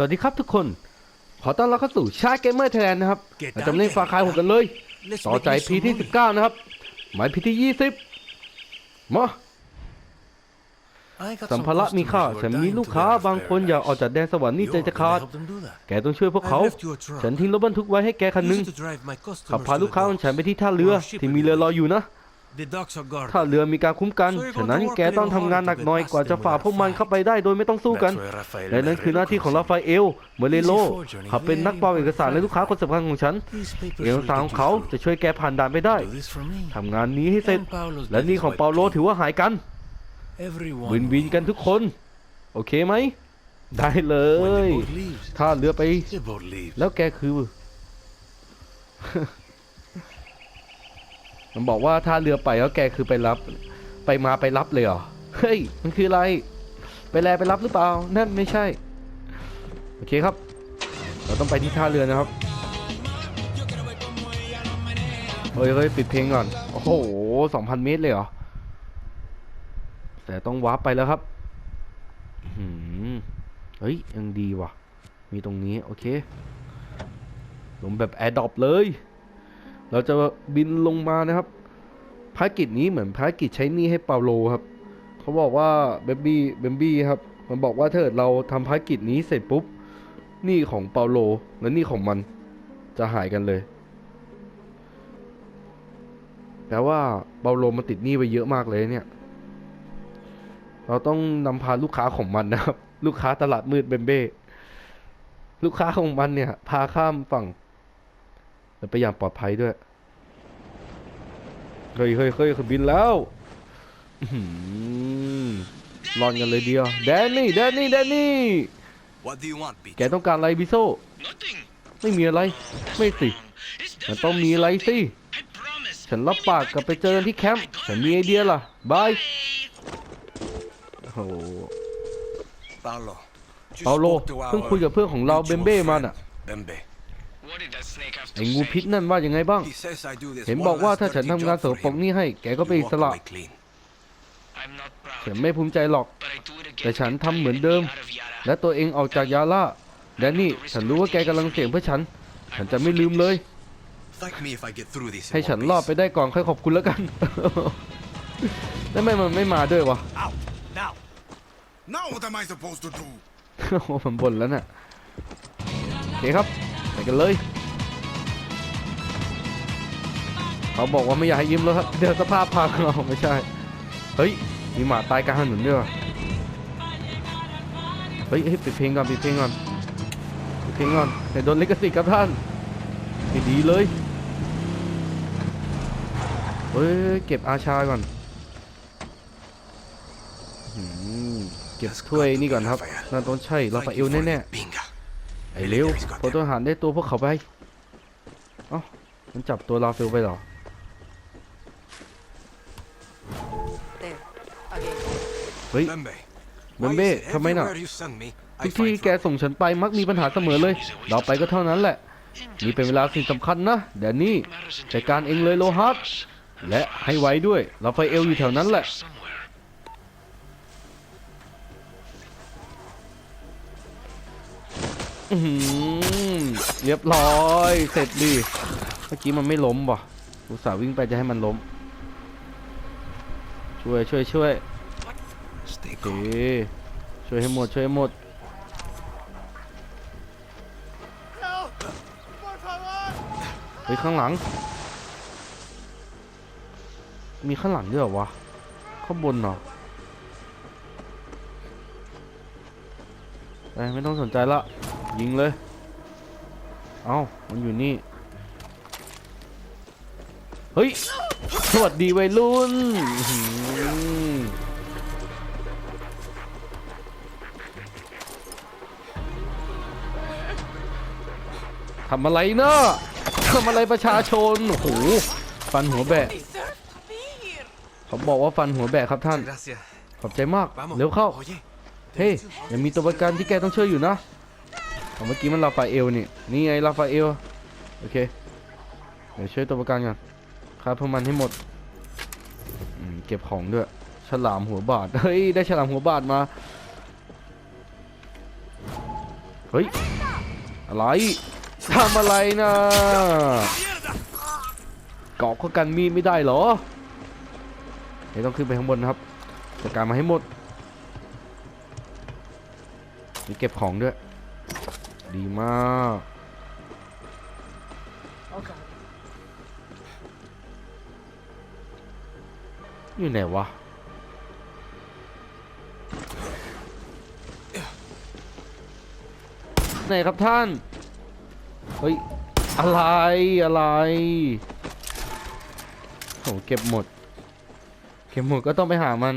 สวัสดีครับทุกคน ขอต้อนรับเข้าสู่ชาเกมเมอร์ไทยแลนด์นะครับเราจะมาเล่นฟาคายหกกันเลย ต่อใจพีที่19นะครับ หมายพีที่20มาสัมภาระมีค่าฉันมีลูกค้าบางคนอยากออกจากแดนสวรรค์นี่ใจจะขาด แกต้องช่วยพวกเขา ฉันทิ้งรถบรรทุกไว้ให้แกคันหนึงขับพาลูกค้าของฉันไปที่ท่าเรือที่มีเรือรออยู่นะ ถ้าเรือมีการคุ้มกัน ฉะนั้นแกต้องทำงานหนักหน่อยกว่าจะฝ่าพวกมันเข้าไปได้โดยไม่ต้องสู้กัน และนั่นคือหน้าที่ของราฟาเอล เมเรโลเขาเป็นนักปลอมเอกสารและลูกค้าคนสำคัญของฉัน เอกสารของเขาจะช่วยแกผ่านด่านไปได้ ทำงานนี้ให้เสร็จ และนี่ของเปาโลถือว่าหายกันวินวินกันทุกคน โอเคไหม ได้เลย ถ้าเรือไป แล้วแกคือ มันบอกว่าถ้าเรือไปแล้วแกคือไปรับ ไปมาไปรับเลยเหรอ เฮ้ย มันคืออะไร ไปแลไปรับหรือเปล่า นั่นไม่ใช่ โอเคครับ เราต้องไปที่ท่าเรือนะครับ เฮ้ยเฮ้ยปิดเพลงก่อน โอ้โหสองพันเมตรเลยเหรอ แต่ต้องวาร์ปไปแล้วครับหืมเฮ้ยยังดีว่ะ มีตรงนี้ โอเคลงแบบแอร์ดรอปเลย เราจะบินลงมานะครับภารกิจนี้เหมือนภารกิจใช้นี้ให้เปาโลครับเขาบอกว่าเบบี้เบบี้ครับ มันบอกว่าถ้าเกิดเราทำภารกิจนี้เสร็จปุ๊บนี้ของเปาโลและนี้ของมันจะหายกันเลยแปลว่าเปาโลมันติดหนี้ไปเยอะมากเลยเนี่ย เราต้องนำพาลูกค้าของมันนะครับ ลูกค้าตลาดมืดเบมเบ้ลูกค้าของมันเนี่ย พาข้ามฝั่ง และไปอย่างปลอดภัยด้วย เฮ้ยเฮ้ยเฮ้ยบินแล้วอื้อหือรอนกันเลยเดียวแดนนี่แดนนี่แดนนี่ What do you want, bitch? แกต้องการอะไรบิโซไม่มีอะไร ไม่สิมันต้องมีอะไรสิ ฉันรับปากกับไปเจอกันที่แคมป์ ฉันมีไอเดียล่ะ บาย โอ้โห Paolo. just เปาโล spoke to เพิ่ง our คุยกับเพื่อนของเราเบมเบ้มา mutual น่ะ friend, Bembe. ไอ้งูพิษนั่นว่ายังไงบ้าง He says I do this เห็น one บอกว่า last ถ้าฉัน dirty ทำงาน job เสริม for ปก him. นี้ให้ แกก็เป็น You อิส walk ระ away clean. ฉันไม่ภูมิใจหรอก แต่ฉันทำเหมือนเดิม และตัวเองออกจากยาล่าแดนนี่ฉันรู้ว่าแกกำลังเสี่ยงเพื่อฉัน ฉันจะไม่ลืมเลย Thank me if I get through this. in ให้ one ฉันรอด piece. ไปได้ก่อนค่อยขอบคุณแล้วกันแล้วทำไมมันไม่มาด้วยวะ Out now. Now what am I supposed to do? โอ้โหผมบ่นแล้วน่ะโอเคครับไป กันเลย เขาบอกว่าไม่อยากให้ยิ้มแล้วครับเดี๋ยวสภาพพังเราไม่ใช่ เฮ้ย มีหมาตายกลางถนนด้วยเฮ้ยปิดเพลงก่อนปิดเพลงก่อนปิดเพลงก่อนเดี๋ยวโดนลิขสิทธิ์ครับท่านไม่ดีเลย เฮ้ย เก็บอาชาก่อนเก็บถ้วยนี่ก่อนครับน่าต้องใช่ลาฟาเอลแน่ๆ ไอ้เร็วพลทหารได้ตัวพวกเขาไปเอ้ามันจับตัวลาเฟลไปเหรอ There. Again. เฮ้ย Bembe. Bembe, why is it ทำไมน่ะ everywhere you send me, I ทุกที่ find แกส่งฉันไปมักมีปัญหาเสมอเลย เราไปก็เท่านั้นแหละ นี่เป็นเวลาสิ่งสำคัญนะเดี๋ยวนี้จัดการเองเลยโลฮัสและให้ไวด้วยลาฟาเอลอยู่แถวนั้นแหละ เรียบร้อย เสร็จดิเมื่อกี้มันไม่ล้มว่อุตส่าห์วิ่งไปจะให้มันล้ม ช่วยช่วยช่วยโอเคช่วยให้หมดช่วยให้หมดเฮ้ยข้างหลัง มีข้างหลังด้วยเหรอวะ ข้างบนเหรอไปไม่ต้องสนใจละ ยิงเลย เอ้า มันอยู่นี่ เฮ้ย สวัสดีวัยรุ่นอื้อหือทำอะไรเนอะทำอะไรประชาชน โอ้โห ฟันหัวแบะเขาบอกว่าฟันหัวแบะครับท่าน Gracias. ขอบใจมาก Vamos. เร็วเข้า Oye, เฮ้ยยังมีตัวประกันที่แกต้องช่วยอยู่นะ เอาเมื่อกี้มันลาฟาเอลนี่ นี่ไงลาฟาเอล โอเค เดี๋ยวช่วยตัวประกันก่อนฆ่าพวกมันให้หมดอืมเก็บของด้วย ฉลามหัวบาด เฮ้ย ได้ฉลามหัวบาดมา เฮ้ย อะไร ทำอะไรนะเกาะเขากันมีดไม่ได้เหรอ เดี๋ยวต้องขึ้นไปข้างบนนะครับจัดการมาให้หมดมีเก็บของด้วย ดีมาก Okay. อยู่ไหนวะ ไหนครับท่าน เฮ้ย อะไร อะไรโหเก็บหมด เก็บหมดก็ต้องไปหามัน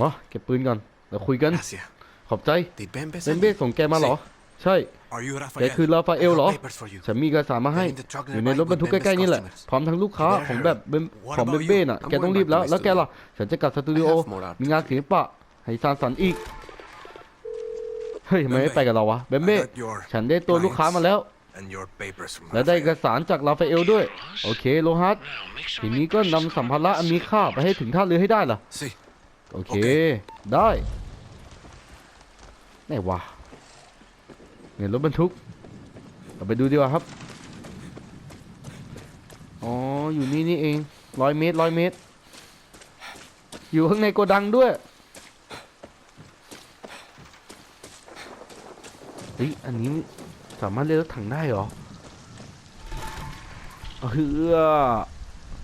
มาเก็บปืนก่อน เดี๋ยวคุยกัน Gracias. ขอบใจ Did Bembe เบน send เบ้ you? ส่งแกมาเหรอ ใช่ Are you แก Rafael? คือลาฟาเอลเหรอ I have papers for you. ฉันมีเอกสารมาให้ in the truck อยู่ในรถบรรทุก nearby ใกล้ๆนี่แหละ with Bembe's พร้อมทั้งลูกค้า There. ของแบบเบม What ของเบ about มเบ้ you? น่ะ I'm แกต้อง going รีบแล้ว back to แล้วแก my ล่ะ ฉันจะกลับสตูดิโอ I have more art. มีงานศิลปะ ให้สร้างสรรค์อีก เฮ้ยทำไมไม่ไปกับเราวะ เบมเบ้ I got your ฉันได้ตัวลูกค้ามาแล้ว and your papers from และได้เอก Rafael. สารจากลาฟาเอลด้วย โอเคโลฮัสทีนี้ก็นำสัมภาระอันมีค่าไปให้ถึงท่าเรือให้ได้ล่ะ See, โอเคโอเค ได้ ไหนวะเนี่ยรถบรรทุกเราไปดูดีกว่าครับ อ๋อ อยู่นี่นี่เองร้อยเมตรร้อยเมตร อยู่ข้างในโกดังด้วยเฮ้ยอันนี้สามารถเรียกรถถังได้เหรอเฮือ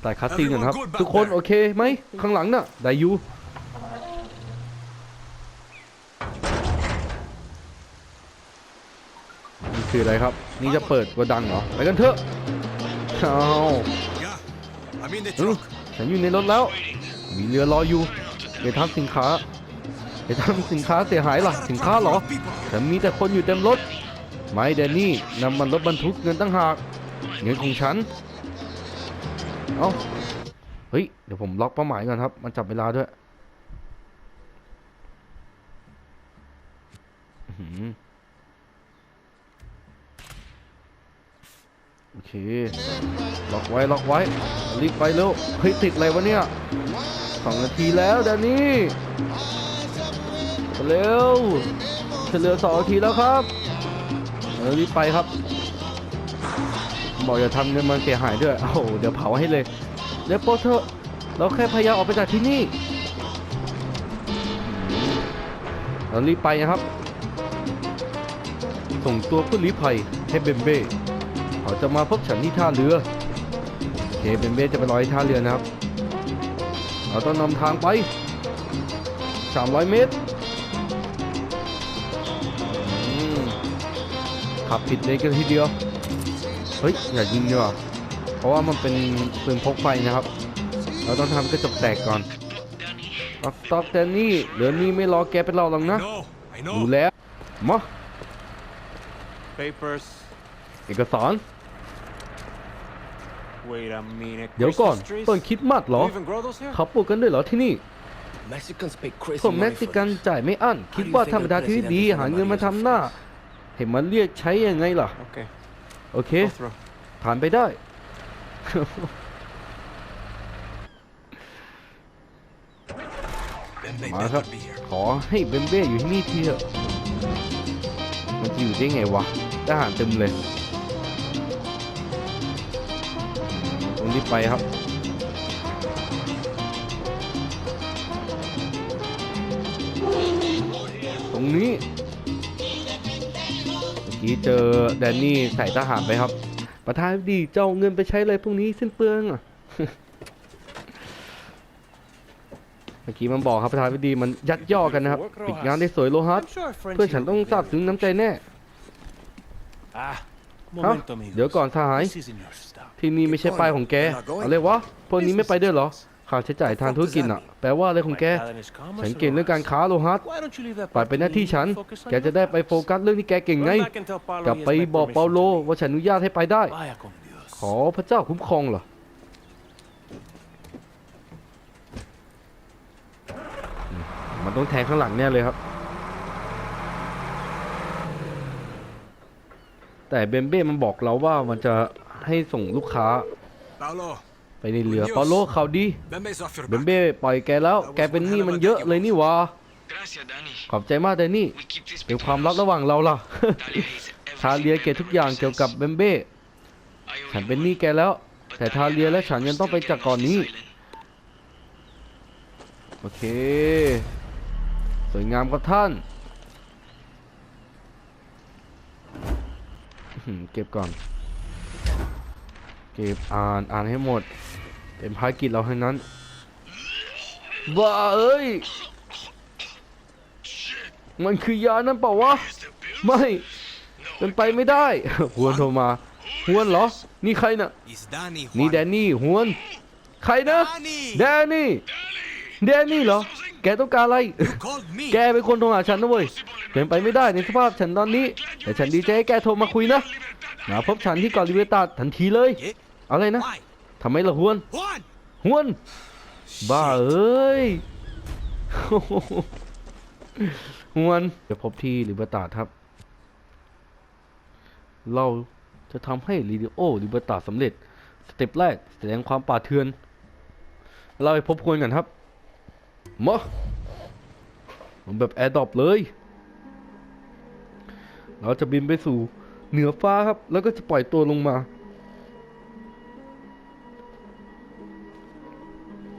แต่คัสซีนกันครับ ทุกคนโอเคไหมข้างหลังน่ะ ได้อยู่ คืออะไรครับ นี่จะเปิดโกดังเหรอ ไปกันเถอะเอา yeah, I'm in the เออ truck. ฉันอยู่ในรถแล้ว มีเรือรออยู่ไปทำสินค้าไปทำสินค้าเสียหายล่ะสินค้าเหรอฉันมีแต่คนอยู่เต็มรถ ไม่แดนนี่นำมันรถบรรทุกเงินตั้งหาก เงินของฉัน เอ้าเฮ้ย เดี๋ยวผมล็อกเป้าหมายก่อนครับ มันจับเวลาด้วยอื้อหือโอ เค ล็อกไว้ ล็อกไว้ รีบไปเร็ว เฮ้ย ติดอะไรวะเนี่ยสองนาทีแล้วแดนนี่ เร็วเหลือสองนาทีแล้วครับเออรีบไปครับ บอกอย่าทำเงินมันเสียหายด้วย โอ้โห เดี๋ยวเผาให้เลยเดี๋ยวโปเถอะ เราแค่พยายามออกไปจากที่นี่ เรารีบไปนะครับ ส่งตัวผู้ลี้ภัยให้เบมเบ้ เขาจะมาพบฉันที่ท่าเรือโอเคเบมเบ้จะไปรอที่ท่าเรือนะครับ เราต้องนำทางไป 300 เมตรอืมขับผิดเลนกันทีเดียว เฮ้ย อย่ายิงดีกว่าเพราะว่ามันเป็นปืนพกไฟนะครับ เราต้องทำกระจกแตกก่อนต็อกต็อกแต่นี่เหลือนี่ไม่รอแกเป็นเราหรอกนะ No, I ดู know. แล้วมา Papers. เอกสาร Wait a minute. เดี๋ยวก่อน Christmas trees? ต้นคริดมัดเหรอ You even grow those here? เขาปลูกกันด้วยเหรอที่นี่ Mexicans pay crazy ผมเม็ money กซิ for กัน this. จ่ายไม่อั้น คิดว่าธรรมดาที่ดีหาเงินมาทำหน้า เห็นมันเรียกใช้ยังไงล่ะ Okay. โอเค Go through. ผ่านไปได้ Bembe มาครับ better be here. ขอให้เบมเบ้อยู่ที่นี่ทีเถอะมันจะอยู่ได้ไงวะทหารเต็มเลย อืมต้องรีบไปครับตรงนี้เมื่อกี้เจอแดนนี่ใส่ทหารไปครับ ประธานดีเจ้าเอาเงินไปใช้อะไรพวกนี้สิ้นเปลืองอะเมื่อกี้มันบอกครับประธานวิดีมันยัดย่อกันนะครับ ปิดงานได้สวยโลฮัส I'm sure Frenchie เพื่อนฉัน will ต้อง be ซาบ very ซึ้งน้ำใจแน่ Ah, ฮะ momento, amigos. เดี๋ยวก่อนสหาย This isn't your stop. ที่นี่ไม่ใช่ป้ายของแกอะไรวะพวกนี้ไม่ไปด้วยเหรอค่าใช้จ่ายทางธุรกิจอะแปลว่าอะไรของแก My talent is commerce ฉันเก่งเรื่องการ Rojas. ค้าโลฮัส Why don't you leave that ปล่อย part เป็นห to น้าที่ me ฉัน and focus on แก your จะได้ไป business? โฟกัสเรื่องที่แกเก่ง Run ไง back and tell Paulo กลับ he has ไป my บอกเปา permission โล to leave. ว่าฉันอนุญาตให้ไปได้ Vaya con Dios. ขอพระเจ้าคุ้มครองเหรออืมมันต้องแทงข้างหลังแน่เลยครับ แต่เบมเบ้มันบอกเราว่ามันจะให้ส่งลูกค้า Paolo, ไปในเรือเปาโลเขาวดี Bembe's off your เบม back. เบ้ปล่อยแกแล้ว แกเป็นหนี้มันเยอะเลยนี่หวะ Gracias, Danny. ขอบใจมากแดนนี่ We keep this เป็นค between วามลับ us. ระหว่างเราล่ะ Talia hates ทาเลีย everything เก็บทุกอย่างเกี่ยวกับเบมเบ้ I owe ฉัน you เป็นห one. นี้แกแล้ว But แต่ทา Talia เลีย and และ I ฉัน are ยังต้อง still ไปจาก getting เก่อน off นี้ this island. โอเค สวยงามครับท่านอื้อหือ เก็บก่อน เก็บอ่านอ่านให้หมด เป็นภารกิจเราทั้งนั้นบ้าเอ้ย มันคือยานั่นเปล่าวะ ไม่เป็นไปไม่ได้ฮวนโทรมาฮวนเหรอ นี่ใครน่ะ นี่แดนนี่ฮวน ใครนะ แดนนี่ แดนนี่เหรอ แกต้องการอะไร แกเป็นคนโทรหาฉันนะเว้ยเป็นไปไม่ได้ในสภาพฉันตอนนี้ แต่ฉันดีใจให้แกโทรมาคุยนะมาพบฉันที่เกาะลิเวตาทันทีเลย Yeah? อะไรนะ Why? ทำไมล่ะฮวน Juan! ฮวนบ้าเอ้ยฮวนไปพบที่ลิเบตาครับ เราจะทำให้ลีดิโอลิเบตาสำเร็จสเต็ปแรกแสดงความป่าเทือน เราไปพบควนกันครับมาผมแบบแอร์ดรอปเลย เราจะบินไปสู่เหนือฟ้าครับ แล้วก็จะปล่อยตัวลงมา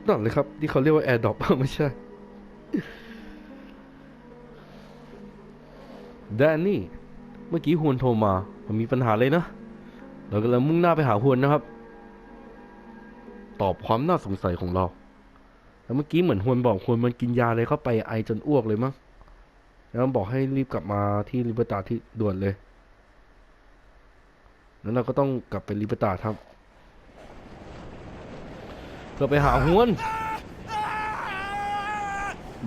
นั่นเลยครับ ที่เขาเรียกว่าแอร์ดรอปไม่ใช่แดนนี่ เมื่อกี้ฮวนโทรมา มันมีปัญหาเลยนะ เรากำลังมุ่งหน้าไปหาฮวนนะครับ ตอบความน่าสงสัยของเรา แล้วเมื่อกี้เหมือนฮวนบอกฮวนมันกินยาอะไรเข้าไปไอจนอ้วกเลยมั้ง แล้วมันบอกให้รีบกลับมาที่ลิเบตาที่ด่วนเลยแล้วเราก็ต้องกลับไปลิเบตาครับ เพื่อไปหาฮวน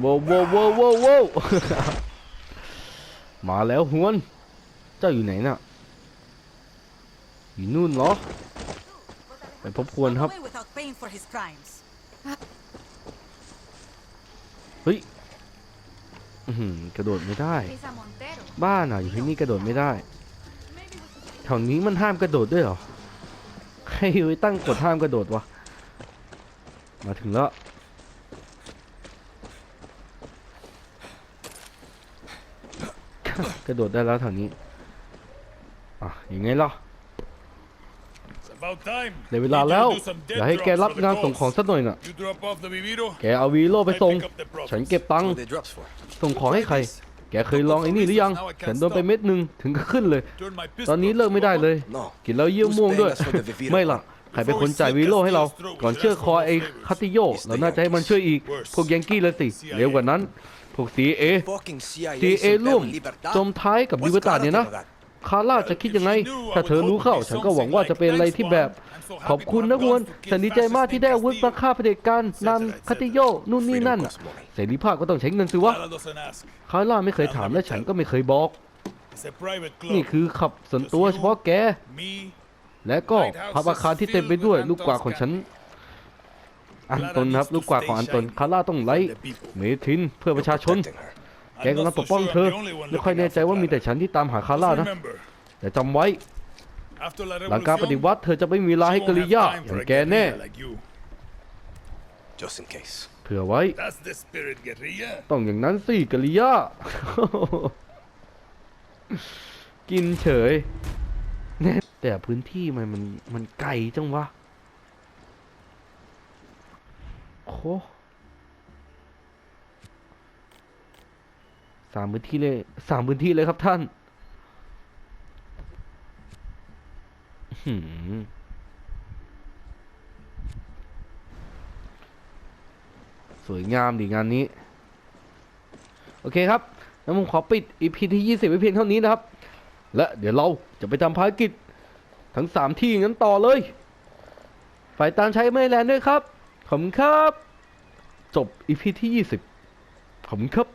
โว้วโว้วโว้วโว้วโว้วมาแล้วฮวน เจ้าอยู่ไหนน่ะ อยู่นู่นเหรอ ไปพบควรครับ Away without paying for his crimes. เฮ้ย อื้อหือกระโดดไม่ได้ Lisa Montero. บ้านอะอยู่ที่นี่กระโดดไม่ได้แถวนี้มันห้ามกระโดดด้วยเหรอใครไปตั้งกฎห้ามกระโดดวะมาถึงแล้วกระโดดได้แล้วแถวนี้อะยังไงล่ะ About time. ได้เวลาแล้วอย่าให้แกรับงานส่งของสักหน่อยน่ะ You drop off the Viviro. แกเอาวีโร่ไปส่ง I pick up the profits. ฉันเก็บตังค์ What are the drops for? ส่งของให้ใคร แกเคยลองไอ้นี่หรือยัง ฉันโดนไปเม็ดหนึ่งถึงก็ขึ้นเลย Turn my ตอนนี้ pistol เลิกไม่ได้เลย No. กินแล้วเยี่ยวม่วงด้วย Who's paying us for the Viviro? ไม่ล่ะใครเป็นคนจ่ายวีโร่ให้เรา ก่อนเชื่อคอไอ้คัตติโยเราน่าจะให้มันช่วยอีก พวกยังกี้เลยสิเร็วกว่านั้น พวกซีเอ Fucking CIA. ซีเอ Sinclair ร่วม Libertad. จมท้ายกับลิเบตาเนี่ยนะ คาร่าจะคิดยังไง ถ้าเธอรู้เข้า ฉันก็หวังว่าจะเป็นอะไรที่แบบ ขอบคุณนะฮวน ฉันดีใจมากที่ได้อาวุธมาฆ่าเผด็จการนามคัตติโยนู่นนี่นั่นเสรีภาพก็ต้องใช้เงินสิวะ คาร่าไม่เคยถามและฉันก็ไม่เคยบอก นี่คือขับส่วนตัวเฉพาะแก และก็พับอาคารที่เต็มไปด้วยลูกกวาดของฉันอันตนครับ ลูกกวาดของอันตนคาร่าต้องไล่เมทินเพื่อประชาชน แกกำลังปกป้องเธอ ไม่ค่อยแน่ใจว่ามีแต่ฉันที่ตามหาคาร่า just นะ remember, แต่จำไว้ after la หลังการปฏิ revolution, วัติเธอจะไม่มีเวลาให้ she ก won't ริ have ยา time อ for ย่าง a แกแน่ guerrilla like you. Just in case. เผื่อไว้ That's the spirit, guerrilla. ต้องอย่างนั้นสิกริยากินเฉยแน่แต่พื้นที่มันมันมันไกลจังวะโค สามพื้นที่เลยสามพื้นที่เลยครับท่านสวยงามดีงานนี้ โอเคครับแล้วผมขอปิด EP ที่ 20 ไว้เพียงเท่านี้นะครับ และเดี๋ยวเราจะไปทำภารกิจทั้ง 3 ที่งั้นต่อเลย ฝ่ายตามใช้ไม่แลนด้วยครับ ขอบคุณครับ จบ EP ที่ 20 ขอบคุณครับ